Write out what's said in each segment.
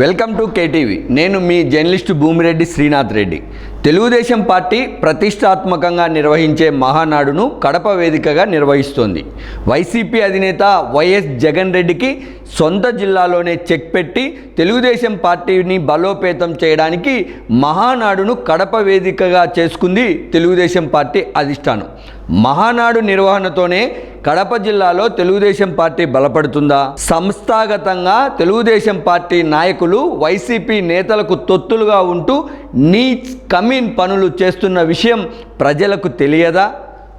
Welcome to KTV నేను మీ journalist Bhumireddy Srinath Reddy. Telugu Desam party ప్రతిష్టాత్మకంగా నిర్వహించే మహానాడును కడప వేదికగా నిర్వహిస్తోంది. వైసీపీ అధినేత వైఎస్ జగన్ రెడ్డికి సొంత జిల్లాలోనే చెక్ పెట్టి తెలుగుదేశం పార్టీని బలోపేతం చేయడానికి మహానాడును కడప వేదికగా చేసుకుంది తెలుగుదేశం పార్టీ అధిష్టానం. మహానాడు నిర్వహణతోనే కడప జిల్లాలో తెలుగుదేశం పార్టీ బలపడుతుందా? సంస్థాగతంగా తెలుగుదేశం పార్టీ నాయకులు వైసీపీ నేతలకు తొత్తులుగా ఉంటూ నీచ్ కమీన్ పనులు చేస్తున్న విషయం ప్రజలకు తెలియదా?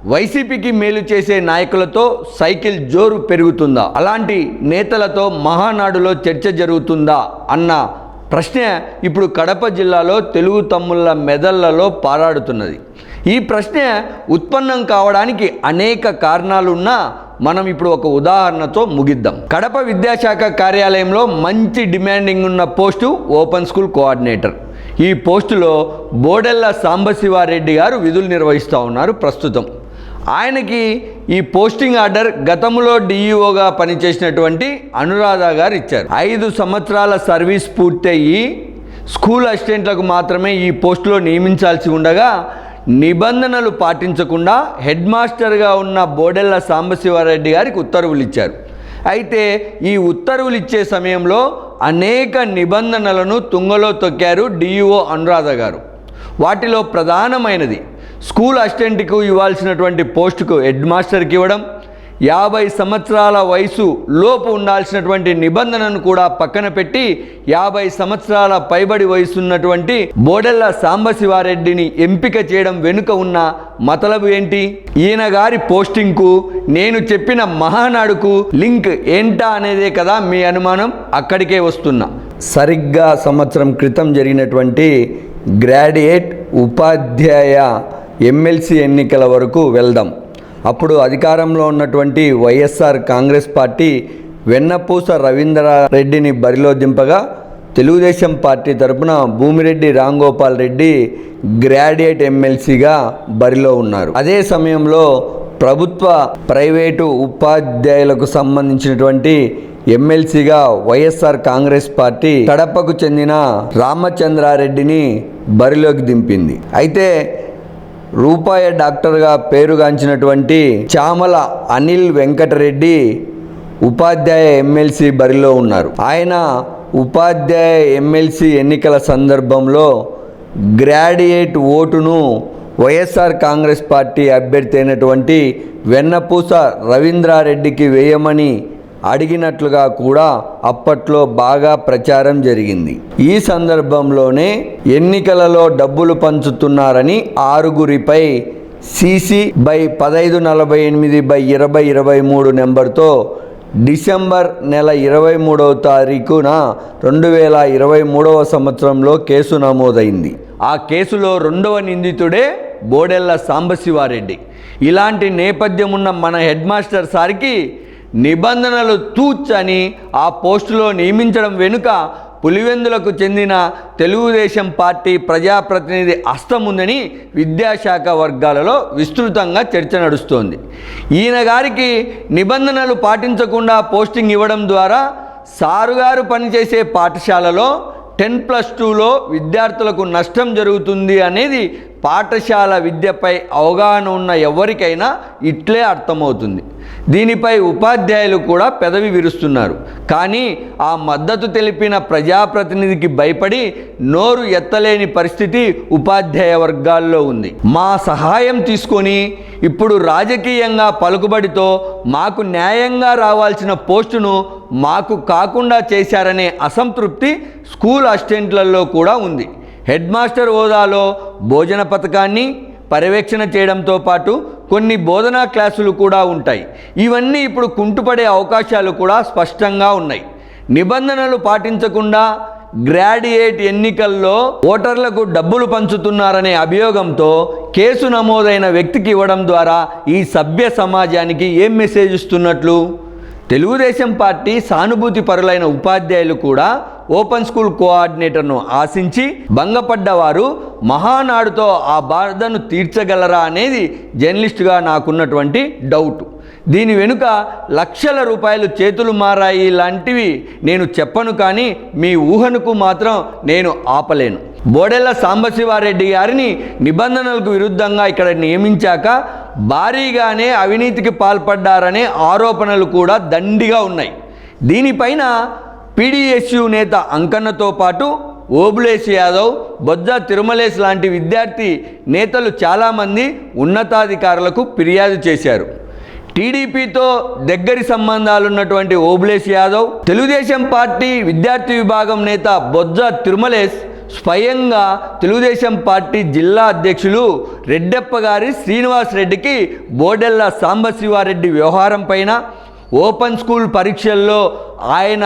వైసీపీకి మేలు చేసే నాయకులతో సైకిల్ జోరు పెరుగుతుందా? అలాంటి నేతలతో మహానాడులో చర్చ జరుగుతుందా? అన్న ప్రశ్న ఇప్పుడు కడప జిల్లాలో తెలుగు తమ్ముళ్ళ మెదళ్ళలో పారాడుతున్నది. ఈ ప్రశ్న ఉత్పన్నం కావడానికి అనేక కారణాలున్నా మనం ఇప్పుడు ఒక ఉదాహరణతో ముగిద్దాం. కడప విద్యాశాఖ కార్యాలయంలో మంచి డిమాండింగ్ ఉన్న పోస్టు ఓపెన్ స్కూల్ కోఆర్డినేటర్. ఈ పోస్టులో బోడెల్ల సాంబశివారెడ్డి గారు విధులు నిర్వహిస్తూ ఉన్నారు ప్రస్తుతం. ఆయనకి ఈ పోస్టింగ్ ఆర్డర్ గతంలో డిఈఓగా పనిచేసినటువంటి అనురాధ గారు ఇచ్చారు. ఐదు సంవత్సరాల సర్వీస్ పూర్తయి స్కూల్ అసిస్టెంట్లకు మాత్రమే ఈ పోస్టులో నియమించాల్సి ఉండగా నిబంధనలు పాటించకుండా హెడ్ మాస్టర్గా ఉన్న బోడెల్ల సాంబశివారెడ్డి గారికి ఉత్తర్వులు ఇచ్చారు. అయితే ఈ ఉత్తర్వులు ఇచ్చే సమయంలో అనేక నిబంధనలను తుంగలో తొక్కారు డిఈఓ అనురాధ గారు. వాటిలో ప్రధానమైనది స్కూల్ అసిస్టెంట్కు ఇవ్వాల్సినటువంటి పోస్టుకు హెడ్ మాస్టర్కి ఇవ్వడం యాభై సంవత్సరాల వయసు లోపు ఉండాల్సినటువంటి నిబంధనను కూడా పక్కన పెట్టి యాభై సంవత్సరాల పైబడి వయసు ఉన్నటువంటి బోడెల్ల సాంబశివారెడ్డిని ఎంపిక చేయడం వెనుక ఉన్న మతలబు ఏంటి? ఈయన గారి పోస్టింగ్కు నేను చెప్పిన మహానాడుకు లింక్ ఏంటా అనేదే కదా మీ అనుమానం? అక్కడికే వస్తున్నా. సరిగ్గా సంవత్సరం క్రితం జరిగినటువంటి గ్రాడ్యుయేట్ ఉపాధ్యాయ ఎమ్మెల్సీ ఎన్నికల వరకు వెళ్దాం. అప్పుడు అధికారంలో ఉన్నటువంటి వైఎస్ఆర్ కాంగ్రెస్ పార్టీ వెన్నపూస రవీంద్రారెడ్డిని బరిలో దింపగా తెలుగుదేశం పార్టీ తరపున భూమిరెడ్డి రాంగోపాల్ రెడ్డి గ్రాడ్యుయేట్ ఎమ్మెల్సీగా బరిలో ఉన్నారు. అదే సమయంలో ప్రభుత్వ ప్రైవేటు ఉపాధ్యాయులకు సంబంధించినటువంటి ఎమ్మెల్సీగా వైఎస్ఆర్ కాంగ్రెస్ పార్టీ కడపకు చెందిన రామచంద్రారెడ్డిని బరిలోకి దింపింది. అయితే రూపాయ డాక్టర్గా పేరుగాంచినటువంటి చామల అనిల్ వెంకటరెడ్డి ఉపాధ్యాయ ఎమ్మెల్సీ బరిలో ఉన్నారు. ఆయన ఉపాధ్యాయ ఎమ్మెల్సీ ఎన్నికల సందర్భంలో గ్రాడ్యుయేట్ ఓటును వైఎస్ఆర్ కాంగ్రెస్ పార్టీ అభ్యర్థి అయినటువంటి వెన్నపూస రవీంద్రారెడ్డికి వేయమని అడిగినట్లుగా కూడా అప్పట్లో బాగా ప్రచారం జరిగింది. ఈ సందర్భంలోనే ఎన్నికలలో డబ్బులు పంచుతున్నారని ఆరుగురిపై సీసీ బై పదహైదు నలభై ఎనిమిది బై ఇరవై ఇరవై మూడు నెంబర్తో డిసెంబర్ నెల ఇరవై మూడవ తారీఖున రెండు వేల ఇరవై మూడవ సంవత్సరంలో కేసు నమోదైంది. ఆ కేసులో రెండవ నిందితుడే బోడెల్ల సాంబశివారెడ్డి. ఇలాంటి నేపథ్యం ఉన్న మన హెడ్ మాస్టర్ సార్కి నిబంధనలు తూచని ఆ పోస్టులో నియమించడం వెనుక పులివెందులకు చెందిన తెలుగుదేశం పార్టీ ప్రజాప్రతినిధి హస్తం ఉందని విద్యాశాఖ వర్గాలలో విస్తృతంగా చర్చ నడుస్తోంది. ఈయన గారికి నిబంధనలు పాటించకుండా పోస్టింగ్ ఇవ్వడం ద్వారా సారుగారు పనిచేసే పాఠశాలలో టెన్ ప్లస్ టూలో విద్యార్థులకు నష్టం జరుగుతుంది అనేది పాఠశాల విద్యపై అవగాహన ఉన్న ఎవరికైనా ఇట్లే అర్థమవుతుంది. దీనిపై ఉపాధ్యాయులు కూడా పెదవి విరుస్తున్నారు. కానీ ఆ మద్దతు తెలిపిన ప్రజాప్రతినిధికి భయపడి నోరు ఎత్తలేని పరిస్థితి ఉపాధ్యాయ వర్గాల్లో ఉంది. మా సహాయం తీసుకొని ఇప్పుడు రాజకీయంగా పలుకుబడితో మాకు న్యాయంగా రావాల్సిన పోస్టును మాకు కాకుండా చేశారనే అసంతృప్తి స్కూల్ అసిస్టెంట్లలో కూడా ఉంది. హెడ్ మాస్టర్ హోదాలో భోజన పథకాన్ని పర్యవేక్షణ చేయడంతో పాటు కొన్ని బోధనా క్లాసులు కూడా ఉంటాయి. ఇవన్నీ ఇప్పుడు కుంటుపడే అవకాశాలు కూడా స్పష్టంగా ఉన్నాయి. నిబంధనలు పాటించకుండా గ్రాడ్యుయేట్ ఎన్నికల్లో ఓటర్లకు డబ్బులు పంచుతున్నారనే అభియోగంతో కేసు నమోదైన వ్యక్తికి ఇవ్వడం ద్వారా ఈ సభ్య సమాజానికి ఏం మెసేజ్ ఇస్తున్నట్లు? తెలుగుదేశం పార్టీ సానుభూతి పరులైన ఉపాధ్యాయులు కూడా ఓపెన్ స్కూల్ కోఆర్డినేటర్ను ఆశించి భంగపడ్డవారు మహానాడుతో ఆ బాధను తీర్చగలరా అనేది జర్నలిస్టుగా నాకున్నటువంటి డౌట్. దీని వెనుక లక్షల రూపాయలు చేతులు మారాయి లాంటివి నేను చెప్పను కానీ మీ ఊహనుకు మాత్రం నేను ఆపలేను. బోడెల సాంబశివారెడ్డి గారిని నిబంధనలకు విరుద్ధంగా ఇక్కడ నియమించాక భారీగానే అవినీతికి పాల్పడ్డారనే ఆరోపణలు కూడా దండిగా ఉన్నాయి. దీనిపైన పీడీఎస్యు నేత అంకన్నతో పాటు ఓబులేష్ యాదవ్ బొజ్జ తిరుమలేష్ లాంటి విద్యార్థి నేతలు చాలామంది ఉన్నతాధికారులకు ఫిర్యాదు చేశారు. టీడీపీతో దగ్గరి సంబంధాలున్నటువంటి ఓబులేష్ యాదవ్ తెలుగుదేశం పార్టీ విద్యార్థి విభాగం నేత బొజ్జ తిరుమలేష్ స్వయంగా తెలుగుదేశం పార్టీ జిల్లా అధ్యక్షులు రెడ్డెప్ప గారి శ్రీనివాస్ రెడ్డికి బోడెల్ల సాంబశివారెడ్డి వ్యవహారం పైన ఓపెన్ స్కూల్ పరీక్షల్లో ఆయన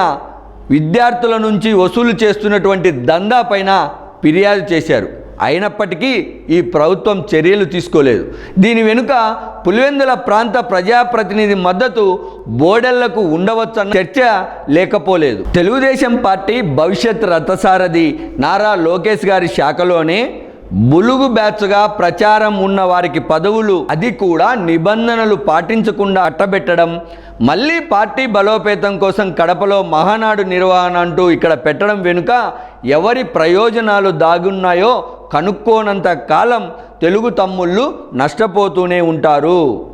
విద్యార్థుల నుంచి వసూలు చేస్తున్నటువంటి దందా పైన ఫిర్యాదు చేశారు. అయినప్పటికీ ఈ ప్రభుత్వం చర్యలు తీసుకోలేదు. దీని వెనుక పులివెందుల ప్రాంత ప్రజాప్రతినిధి మద్దతు బోడెళ్ళకు ఉండవచ్చన్న చర్చ లేకపోలేదు. తెలుగుదేశం పార్టీ భవిష్యత్ రథసారథి నారా లోకేష్ గారి శాఖలోనే ములుగు బ్యాచ్గా ప్రచారం ఉన్న వారికి పదవులు అది కూడా నిబంధనలు పాటించకుండా అట్టబెట్టడం మళ్ళీ పార్టీ బలోపేతం కోసం కడపలో మహానాడు నిర్వహణ అంటూ ఇక్కడ పెట్టడం వెనుక ఎవరి ప్రయోజనాలు దాగున్నాయో కనుక్కోనంత కాలం తెలుగు తమ్ముళ్ళు నష్టపోతూనే ఉంటారు.